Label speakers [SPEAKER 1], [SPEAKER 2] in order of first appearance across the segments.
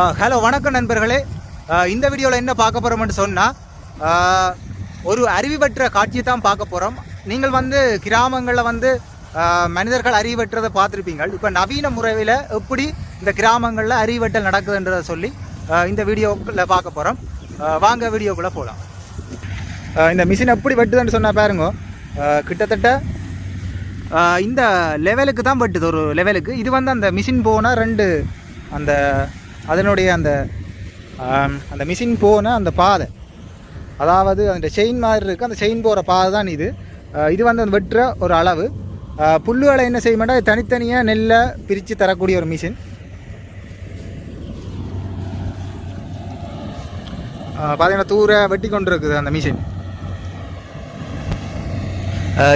[SPEAKER 1] Hello வணக்கம் நண்பர்களே. இந்த வீடியோவில் என்ன பார்க்க போகிறோம்னு சொன்னால் ஒரு அறிவு காட்சியை தான் பார்க்க போகிறோம் நீங்கள் வந்து கிராமங்களில் வந்து மனிதர்கள் அறிவற்றதை பெற்றதை பார்த்துருப்பீங்க இப்போ நவீன முறையில் எப்படி இந்த கிராமங்களில் அறிவெட்டல் நடக்குதுன்றதை சொல்லி இந்த வீடியோக்குள்ளே பார்க்க போகிறோம் வாங்க வீடியோக்குள்ளே போகலாம் இந்த மிஷின் எப்படி வெட்டுதுன்னு சொன்னால் பாருங்க. கிட்டத்தட்ட இந்த லெவலுக்கு தான் பட்டுது ஒரு லெவலுக்கு இது வந்து அந்த மிஷின் போனால் ரெண்டு அந்த அதனுடைய அந்த அந்த மிஷின் போன அந்த பாதை. அதாவது அந்த செயின் மாதிரி இருக்குது அந்த செயின் போகிற பாதை தான் இது. இது வந்து அந்த வெட்டுற ஒரு அளவு. ஆஹ் புல்லுகளை என்ன செய்ய மாட்டா தனித்தனியாக நெல்லை பிரித்து தரக்கூடிய ஒரு மிஷின் பார்த்தீங்கன்னா தூர வெட்டி கொண்டு இருக்குது அந்த மிஷின்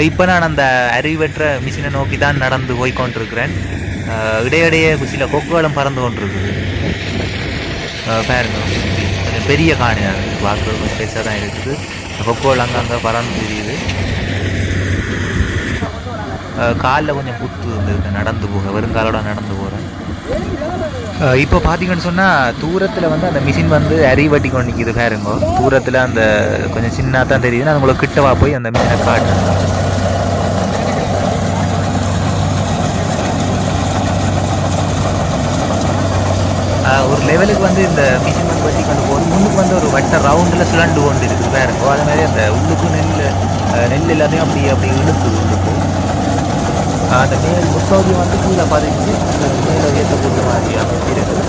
[SPEAKER 2] இப்போ நான் அந்த அறிவற்ற மிஷினை நோக்கி தான் நடந்து போய் கொண்டிருக்கிறேன். இடையிடையே சில கொக்குகளும் பறந்து கொண்டிருக்குது. பாருங்க. கொஞ்சம் பெரிய காணி இருக்குது பார்க்குறது கொஞ்சம் பெருசாக தான் இருக்குது. கொக்குகள் அங்கங்கே பறந்து தெரியுது. காலில் கொஞ்சம் புத்து இருந்தது. நடந்து போக வெறுங்காலோட நடந்து போகிறேன் இப்போ பார்த்தீங்கன்னு சொன்னால் தூரத்தில் வந்து அந்த மிஷின் வந்து அரி வட்டி கொண்டு நிற்கிது பாருங்க. தூரத்தில் அந்த கொஞ்சம் சின்னதாக தான் தெரியுது அது உங்களுக்கு கிட்டவா போய் அந்த மிஷினை காட்டுறேன் ஒரு லெவலுக்கு வந்து இந்த மிஷின் வந்து வட்டி கொண்டு முன்னுக்கு வந்து ஒரு வட்ட ரவுண்டில் சுழண்டு கொண்டு இருக்குது பாருங்க அது மாதிரி அந்த உள்ளுக்கு நெல் நெல் எல்லாத்தையும் அப்படி அப்படி இழுத்து இருக்கும் அந்த மேல் முற்பகுதி வந்து கீழே பதிஞ்சு மேலே ஏற்றக்கூடிய மாதிரி அப்படி இருக்குது.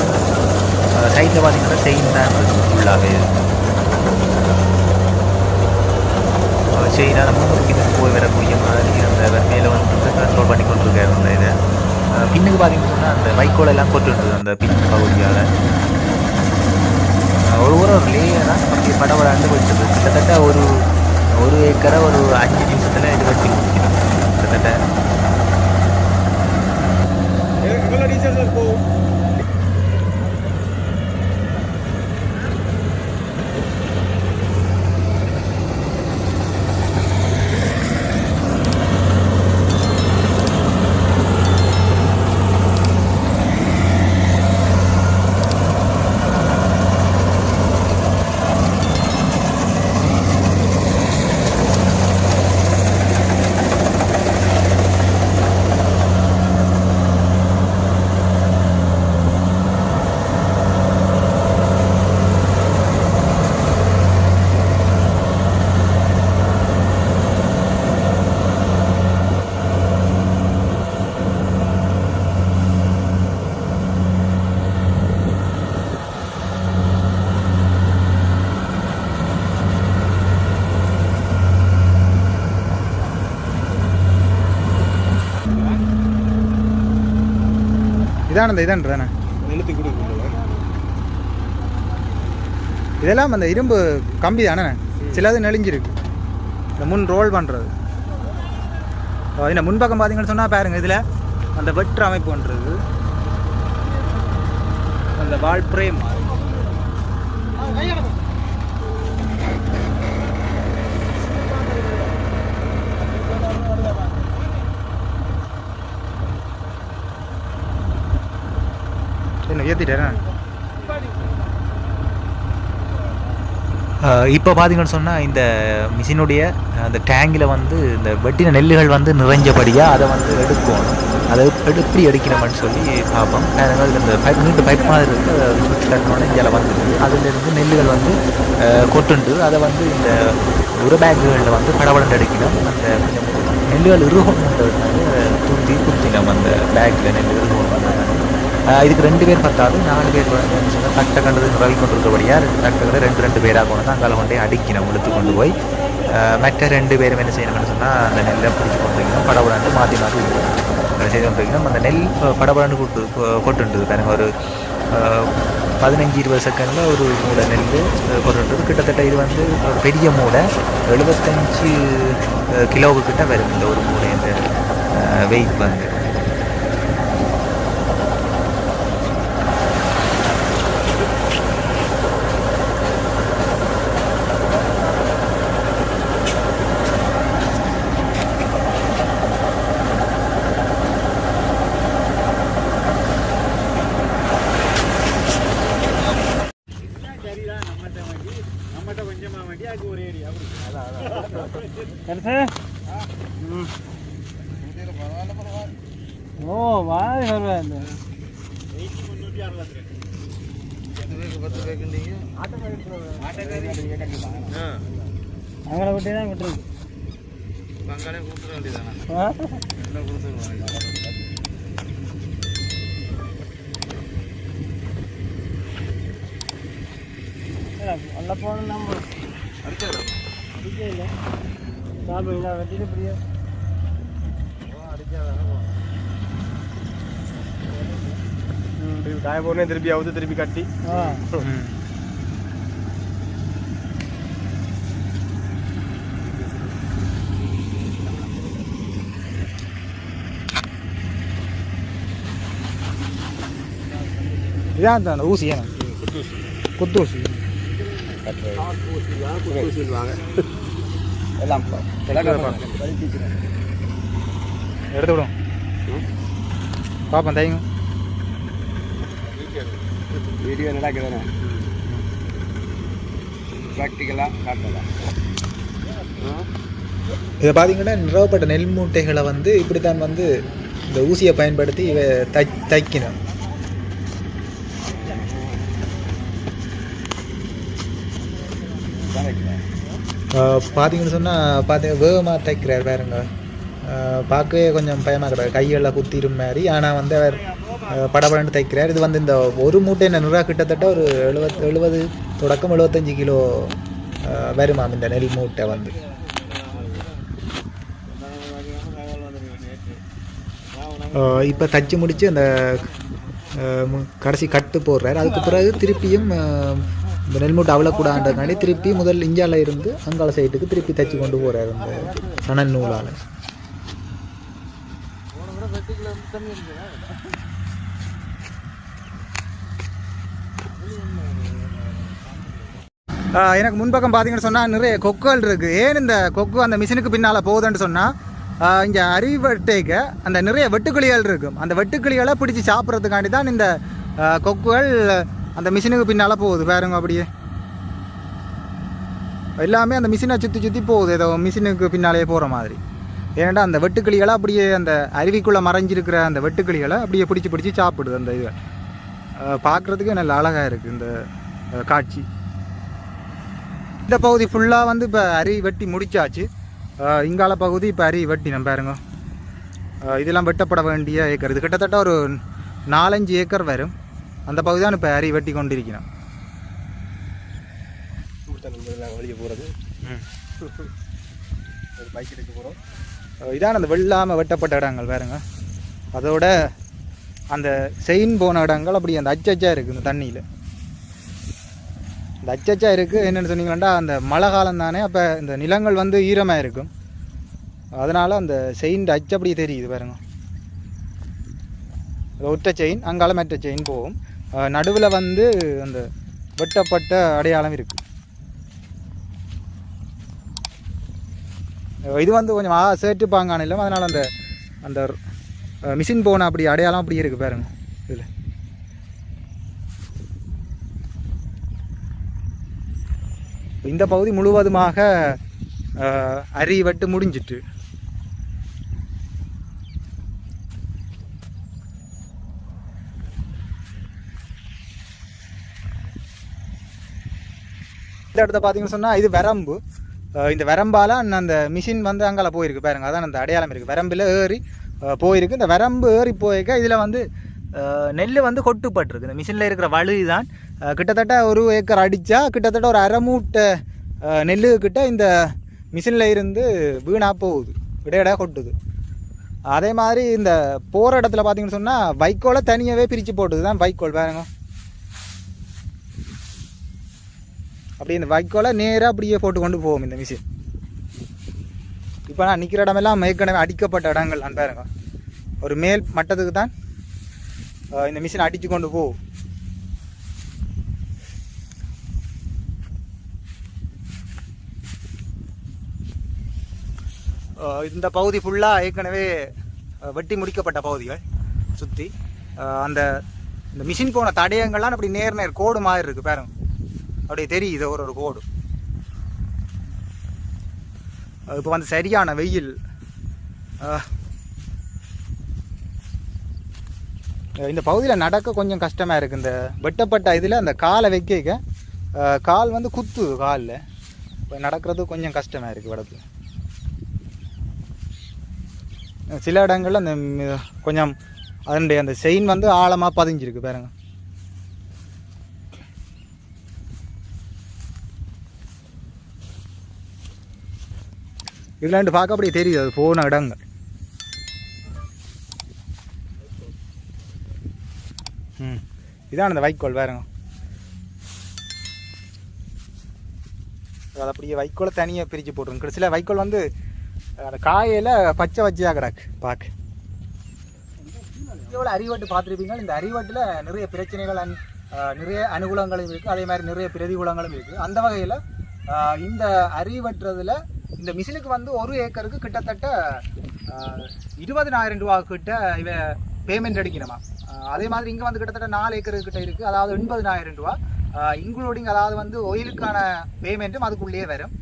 [SPEAKER 2] சைடில் பார்த்தீங்கன்னா செயின் தான் இருக்குது ஃபுல்லாகவே செயினாக முன்னுக்கு போய் வரக்கூடிய மாதிரி அந்த மேலே வந்து கண்ட்ரோல் பண்ணி கொண்டிருக்காரு அந்த இதை. பின்னுக்கு பார்த்தீங்கன்னு சொன்னால் அந்த வைக்கோல் எல்லாம் கொட்டுருந்தது அந்த பின் பகுதியால். ஒரு ஒரு ஒரு லேயராக அப்படியே படபடாண்டு வச்சது கிட்டத்தட்ட ஒரு ஒரு ஏக்கரை ஒரு அஞ்சு நிமிஷத்தில் இது வச்சு முடிக்கணும் கிட்டத்தட்ட
[SPEAKER 1] எவ்வளோ டீச்சர் போகும் இதான இந்த இதான தானே
[SPEAKER 3] நிலத்தி
[SPEAKER 1] இதெல்லாம் அந்த இரும்பு கம்பி தானே சிலது நெளிஞ்சிருக்கு. இந்த முன் ரோல் பண்ணுறது இந்த முன்பக்கம் பார்த்தீங்கன்னு சொன்னால் பாருங்க இதில் அந்த வெற்று அமைப்பு பண்ணுறது அந்த வால் பிரேம் என்ன ஏற்றிட்டேன்
[SPEAKER 2] இப்போ பார்த்தீங்கன்னு சொன்னால் இந்த மிஷினுடைய அந்த டேங்கில் வந்து இந்த வெட்டின நெல்லுகள் வந்து நிறைஞ்சபடியாக அதை வந்து எடுக்கணும். அதை எப்படி எடுக்கணும்னு சொல்லி பார்ப்போம். நாங்கள் இந்த பைப் நீட்டு பைப் மாதிரி இருக்குது அதை சுவிட்ச் கட்டணும்னு இங்கே வந்துடுது அதுலேருந்து நெல்லுகள் வந்து கொட்டுண்டு அதை வந்து இந்த ஒரு பேக்குகளில் வந்து படபடன்னு எடுக்கணும். அந்த கொஞ்சம் நெல்லுகள் இருகோன்றதுனால துருத்தி குத்தினோம் அந்த பேக்கில் நெல் இருகோன்றதுனால இதுக்கு ரெண்டு பேர் பத்தாது. நாலு பேர் தட்டை கண்டது ரவி கொண்டு இருக்கபடியா ரெண்டு தட்டுகளை ரெண்டு ரெண்டு பேராக கொண்டு தான் அங்கே கொண்டே அடிக்கணும் இழுத்து கொண்டு போய். மற்ற ரெண்டு பேரும் என்ன செய்யணும்னு சொன்னால் அந்த நெல்லை பிடிச்சி கொண்டு வைக்கணும் படபடாண்டு மாற்றி மாற்றி செய்து கொண்டு வைக்கணும் அந்த நெல் அஹ் படபடாண்டு கொட்டு கொட்டுன்றது பாருங்க ஒரு பதினஞ்சு இருபது செகண்டில் ஒரு மூளை நெல் கொட்டுன்றது. கிட்டத்தட்ட இது வந்து ஒரு பெரிய மூளை. எழுபத்தஞ்சு கிலோவுக்கிட்ட வரும் இந்த ஒரு மூளை இந்த வெயிட் வந்து
[SPEAKER 3] அங்கே விட்டு தான் விட்டுருக்கு. ஆ? நல்ல போன நம்ம. அடிக்கல சாப்பிடுங்களா வெட்டிட்டு பிரியா
[SPEAKER 4] காய போனே திருப்பி அவுத்து திருப்பி கட்டி.
[SPEAKER 1] இதான் அந்த ஊசி ஏன்னா குத்து ஊசி
[SPEAKER 4] எல்லாம்
[SPEAKER 1] எடுத்து விடும் பார்ப்போம் தைங்க.
[SPEAKER 4] வீடியோ நடக்குதானே ப்ராக்டிக்கலாக காட்டலாம்
[SPEAKER 1] இதை பார்த்தீங்கன்னா நிறுவப்பட்ட நெல் மூட்டைகளை வந்து இப்படித்தான் வந்து இந்த ஊசியை பயன்படுத்தி இவ தை தைக்கணும். ஆஹ் பார்த்தீங்கன்னு சொன்னால் பார்த்தீங்க வேகமாக தைக்கிறார் பாருங்க. பார்க்கவே கொஞ்சம் பயமாக கிடையாது கையெல்லாம் குத்திடும் மாதிரி. ஆனால் வந்து அவர் படபடன்னு தைக்கிறார் இது வந்து இந்த ஒரு மூட்டை நூறுரூவா கிட்டத்தட்ட ஒரு எழுபத் எழுபது தொடக்கம் எழுபத்தஞ்சு கிலோ வருமாம் இந்த நெல் மூட்டை வந்து. இப்போ தச்சு முடித்து அந்த கடைசி கட்டு போடுறாரு. அதுக்கு பிறகு திருப்பியும் இந்த நெல்மூட்டை அவ்வளோக்கூடாதுன்றதுக்காண்டி திருப்பி முதல் இந்தியாவில் இருந்து அங்கால சைட்டுக்கு திருப்பி தச்சு கொண்டு போகிறார் இந்த சணல் நூலால். எனக்கு முன்பக்கம் பார்த்தீங்கன்னு சொன்னால் நிறைய கொக்குகள் இருக்குது ஏன் இந்த கொக்கு அந்த மிஷினுக்கு பின்னால் போகுதுன்னு சொன்னால் இங்கே அரிவட்டைக்கு அந்த நிறைய வெட்டுக்கிளிகள் இருக்கும். அந்த வெட்டுக்கிளிகளை பிடிச்சி சாப்பிட்றதுக்காண்டி தான் இந்த கொக்குகள் அந்த மிஷினுக்கு பின்னால் போகுது பாருங்க அப்படியே. எல்லாமே அந்த மிஷினை சுற்றி சுற்றி போகுது ஏதோ மிஷினுக்கு பின்னாலேயே போகிற மாதிரி. ஏன்னா அந்த வெட்டுக்கிளிகளை அப்படியே அந்த அருவிக்குள்ளே மறைஞ்சிருக்கிற அந்த வெட்டுக்கிளிகளை அப்படியே பிடிச்சி பிடிச்சி சாப்பிடுது அந்த இது. பார்க்குறதுக்கு நல்ல அழகாக இருக்குது இந்த காட்சி. இந்த பகுதி ஃபுல்லாக வந்து இப்போ அரி வெட்டி முடிச்சாச்சு. இங்கால பகுதி இப்போ அரி வெட்டி நம்ம பாருங்க இதெல்லாம் வெட்டப்பட வேண்டிய ஏக்கர். இது கிட்டத்தட்ட ஒரு நாலஞ்சு ஏக்கர் வரும். அந்த பகுதி தான் இப்போ அரி வெட்டி கொண்டிருக்கிறோம்.
[SPEAKER 4] வெளியே போகிறது ஒரு பைக் எடுக்க போகிறோம்
[SPEAKER 1] இதான் அந்த வெள்ளாமல் வெட்டப்பட்ட இடங்கள் பாருங்க. அதோட அந்த செயின் போன இடங்கள் அப்படி அந்த அச்சச்சா இருக்குது இந்த தண்ணியில். இந்த அச்சச்சா இருக்குது என்னென்னு சொன்னீங்கன்னா அந்த மழை காலம் தானே அப்போ இந்த நிலங்கள் வந்து ஈரமாக இருக்கும். அதனால் அந்த செயின் அச்சு அப்படியே தெரியுது பாருங்க. ஒற்றை செயின் அங்கால மற்ற செயின் போகும். நடுவில் வந்து அந்த வெட்டப்பட்ட அடையாளம் இருக்குது இது வந்து கொஞ்சம் ஆ சேட்டுப்பாங்கான இல்லை அதனால் அந்த அந்த மிஷின் போன அப்படி அடையாளம் அப்படி இருக்குது பாருங்க இதில். இந்த பகுதி முழுவதுமாக அரி வெட்டு முடிஞ்சிட்டு. இந்த இடத்த பார்த்தீங்கன்னு சொன்னால் இது வரம்பு. இந்த வரம்பால் அந்த மிஷின் வந்து அங்கால போயிருக்கு பாருங்க. அதான் அந்த அடையாளம் இருக்குது வரம்பில் ஏறி போயிருக்கு. இந்த வரம்பு ஏறி போயிருக்க இதில் வந்து நெல் வந்து கொட்டுப்பட்டிருக்கு. இந்த மிஷினில் இருக்கிற வலு தான் கிட்டத்தட்ட ஒரு ஏக்கர் அடித்தா கிட்டத்தட்ட ஒரு அரை மூட்டை அஹ் நெல்லு கிட்ட இந்த மிஷினில் இருந்து வீணாக போகுது. இடையிடையாக கொட்டுது. அதே மாதிரி இந்த போகிற இடத்துல பார்த்தீங்கன்னு சொன்னால் வைக்கோலை தனியாகவே பிரித்து போட்டுது தான் வைக்கோல் பாருங்க. அப்படியே இந்த வைக்கோலை நேராக அப்படியே போட்டு கொண்டு போகும் இந்த மிஷின் இப்போ நான் நிற்கிற இடமெல்லாம் ஏற்கனவே அடிக்கப்பட்ட இடங்கள் நான் பாருங்க. ஒரு மேல் மட்டத்துக்கு தான் இந்த மிஷின் அடித்து கொண்டு போகும். இந்த பகுதி ஃபுல்லாக ஏற்கனவே வெட்டி முடிக்கப்பட்ட பகுதிகள் சுற்றி அந்த இந்த மிஷின் போன தடயங்கள்லாம் அப்படி நேர் நேர் கோடு மாதிரி இருக்குது பாருங்க. அப்படியே தெரியுது ஒரு ஒரு கோடு. இப்போ வந்து சரியான வெயில். இந்த பகுதியில் நடக்க கொஞ்சம் கஷ்டமாக இருக்குது இந்த வெட்டப்பட்ட இதில் அந்த காலை வைக்க கால் வந்து குத்து காலில். இப்போ நடக்கிறது கொஞ்சம் கஷ்டமாக இருக்குது வடத்தில் சில இடங்களில் அந்த கொஞ்சம் அதனுடைய அந்த செயின் வந்து ஆழமாக பதிஞ்சிருக்கு பாருங்கள் இதுல பார்க்க அப்படியே தெரியுது அது போன இடங்கள். ம். இதான் அந்த வைக்கோல் வேறுங்க. அது அப்படியே வைக்கோலை தனியாக பிரித்து போட்டுருங்க. கடைசியில் வைக்கோல் வந்து அந்த காயில் பச்சை வச்சியா கிடக்கு பார்க்க எவ்வளோ அறிவட்டு பார்த்துருப்பீங்க? இந்த அறிவட்டில் நிறைய பிரச்சனைகள் அன்- நிறைய அனுகூலங்களும் இருக்குது அதே மாதிரி நிறைய பிரதிகூலங்களும் இருக்குது அந்த வகையில் இந்த அறிவட்டுறதுல இந்த மிஷினுக்கு வந்து ஒரு ஏக்கருக்கு கிட்டத்தட்ட ஆஹ் இருபதனாயிரம் ரூபா கிட்ட இவ பேமெண்ட் அடிக்கணுமா? அதே மாதிரி இங்கே வந்து கிட்டத்தட்ட நாலு ஏக்கருக்கு கிட்ட இருக்குது அதாவது எண்பதனாயிரம் ரூபா இன்க்ளூடிங் அதாவது வந்து ஒயிலுக்கான பேமெண்ட்டும் அதுக்குள்ளேயே வரும்.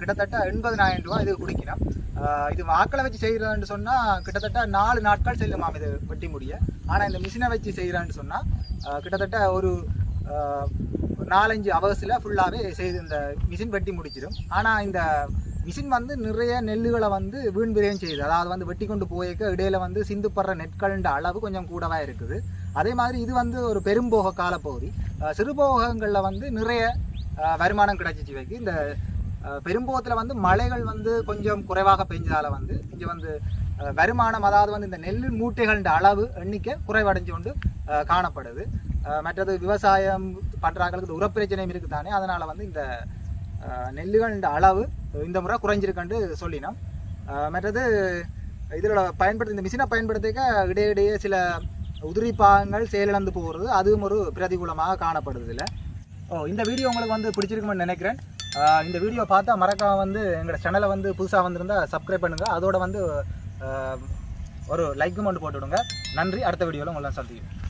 [SPEAKER 1] கிட்டத்தட்ட எண்பதனாயிரம் ரூபா இது குடிக்கணும். இது வாக்களை வச்சு செய்கிறதுன்னு சொன்னால் கிட்டத்தட்ட நாலு நாட்கள் செல்லுமாம் இது வெட்டி முடிய. ஆனால் இந்த மிஷினை வச்சு செய்கிறேன்னு சொன்னால் கிட்டத்தட்ட ஒரு நாலஞ்சு அவர்ஸில் ஃபுல்லாகவே செய்து இந்த மிஷின் வெட்டி முடிச்சிடும். ஆனால் இந்த மிஷின் வந்து நிறைய நெல்லுகளை வந்து வீண் விரையும் செய்யுது. அதாவது வந்து வெட்டி கொண்டு போயிருக்க இடையில வந்து சிந்துப்படுற நெற்கள்ன்ற அளவு கொஞ்சம் கூடவா இருக்குது. அதே மாதிரி இது வந்து ஒரு பெரும்போக காலப்பகுதி. சிறுபோகங்களில் வந்து நிறைய வருமானம் கிடைச்சிச்சு வைக்கு இந்த பெரும்போகத்தில் வந்து மழைகள் வந்து கொஞ்சம் குறைவாக பெஞ்சதால் வந்து இங்கே வந்து வருமானம் அதாவது வந்து இந்த நெல் மூட்டைகளின் அளவு எண்ணிக்கை குறைவடைஞ்சு கொண்டு காணப்படுது. மற்றது விவசாயம் பண்ணுறாங்களுக்கு உரப்பிரச்சனையும் இருக்குது தானே அதனால் வந்து இந்த நெல்லுகளின் அளவு இந்த முறை குறைஞ்சிருக்குன்னு சொல்லினோம். மற்றது இதில் பயன்படுத்தி இந்த மிஷினை பயன்படுத்திக்க இடையிடையே சில உதிரி பாகங்கள் செயலிழந்து போகிறது அதுவும் ஒரு பிரதிகூலமாக காணப்படுது ஓ இந்த வீடியோ உங்களுக்கு வந்து பிடிச்சிருக்குமென்னு நினைக்கிறேன். இந்த வீடியோ பார்த்தா மறக்காம வந்து எங்களோட சேனலை வந்து புதுசாக வந்திருந்தால் சப்ஸ்கிரைப் பண்ணுங்கள் அதோட வந்து ஒரு லைக்கும் மட்டும் போட்டு விடுங்க நன்றி. அடுத்த வீடியோவில் உங்களை சந்திக்கிறேன்.